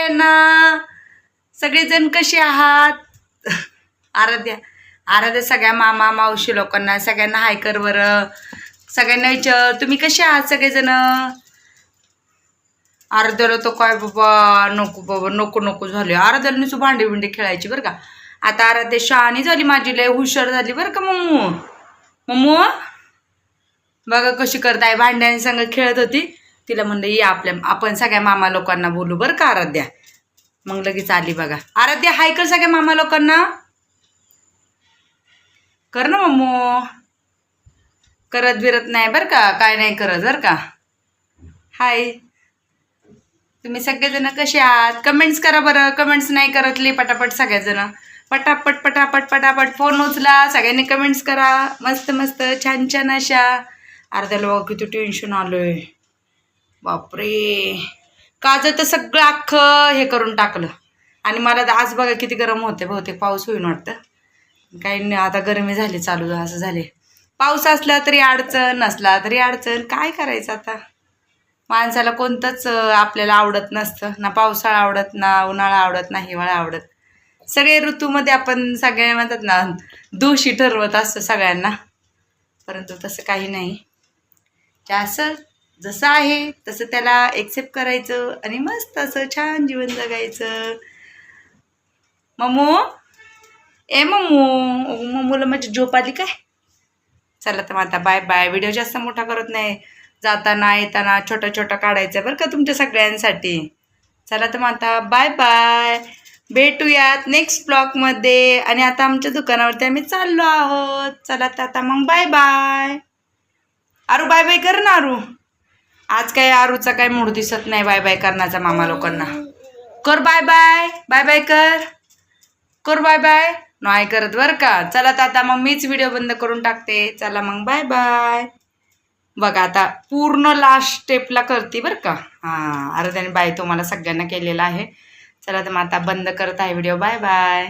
सगळ्यांना सगळेजण कसे आहात? आराध्या आराध्या सगळ्या मामा मावशी लोकांना सगळ्यांना हाय कर बरं. सगळ्यांना विचार तुम्ही कसे आहात सगळेजण? आराध्याला तो काय बाबा नको बाबा नको नको झाले. आराध्याला नुसतं भांडे बिंडी खेळायची बरं का. आता आराध्या शहाणी झाली माझी लय हुशार झाली बरं का मम्मू. मम्मू बघा कशी करताय. भांड्यांसंग खेळत होती. तिला म्हणलं ये आपल्या आपण सगळ्या मामा लोकांना बोलू बरं का आराध्या. मग लगेच आली बघा. आराध्या हाय कर सगळ्या मामा लोकांना. कर ना मम्मू. करत बिरत नाही बरं का काय नाही करत बरं का. हाय. तुम्ही सगळेजण कसे आहात? कमेंट्स करा बरं कमेंट्स नाही करतले पटापट सगळेजण. पटापट पटापट पटापट फोन उचला सगळ्यांनी कमेंट्स करा. मस्त मस्त छान छान अशा. अर्ध्या लोक किती टेन्शन आलोय. बापरे. काजं तर सगळं अख्खं हे करून टाकलं. आणि मला तर आज बघा किती गरम होते बहुतेक पाऊस होईन वाटतं. काही नाही आता गरमी झाली चालू असं झाले. पाऊस असला तरी अडचण नसला तरी अडचण. काय करायचं आता? माणसाला कोणतंच आपल्याला आवडत नसतं. ना पावसाळा आवडत ना उन्हाळा आवडत ना हिवाळा आवडत. सगळे ऋतूमध्ये आपण सगळ्या म्हणतात ना दोषी ठरवत असतो सगळ्यांना. परंतु तसं काही नाही. जास्त असं जसं आहे तसं त्याला एक्सेप्ट करायचं आणि मस्त असं छान जीवन जगायचं. मम्मू? ए मम्मू. अगं, म्हणजे माझी झोप आली काय? चला तर मग आता बाय बाय व्हिडिओ जास्त मोठा करत नाही. जाताना येताना छोटा छोटा काढायचा बरं का तुमच्या सगळ्यांसाठी. चला तर मग आता बाय बाय भेटूयात नेक्स्ट ब्लॉगमध्ये आणि आता आमच्या दुकानावरती आम्ही चाललो आहोत. चला तर आता मग bye bye Aru bye bye कर ना अरू आज काय आरूचा काय मूड दिसत नाही बाय बाय करण्याचा मामा लोकांना. कर बाय बाय बाय बाय कर. कर बाय बाय. नाही करत बरं का. चला तर आता मग मीच व्हिडिओ बंद करून टाकते. चला मग बाय बाय. बघा आता पूर्ण लास्ट स्टेपला करते बरं का. हां अरे त्याने बाय तुम्हाला सगळ्यांना केलेला आहे. चला तर मग आता बंद करत आहे व्हिडिओ. Bye bye.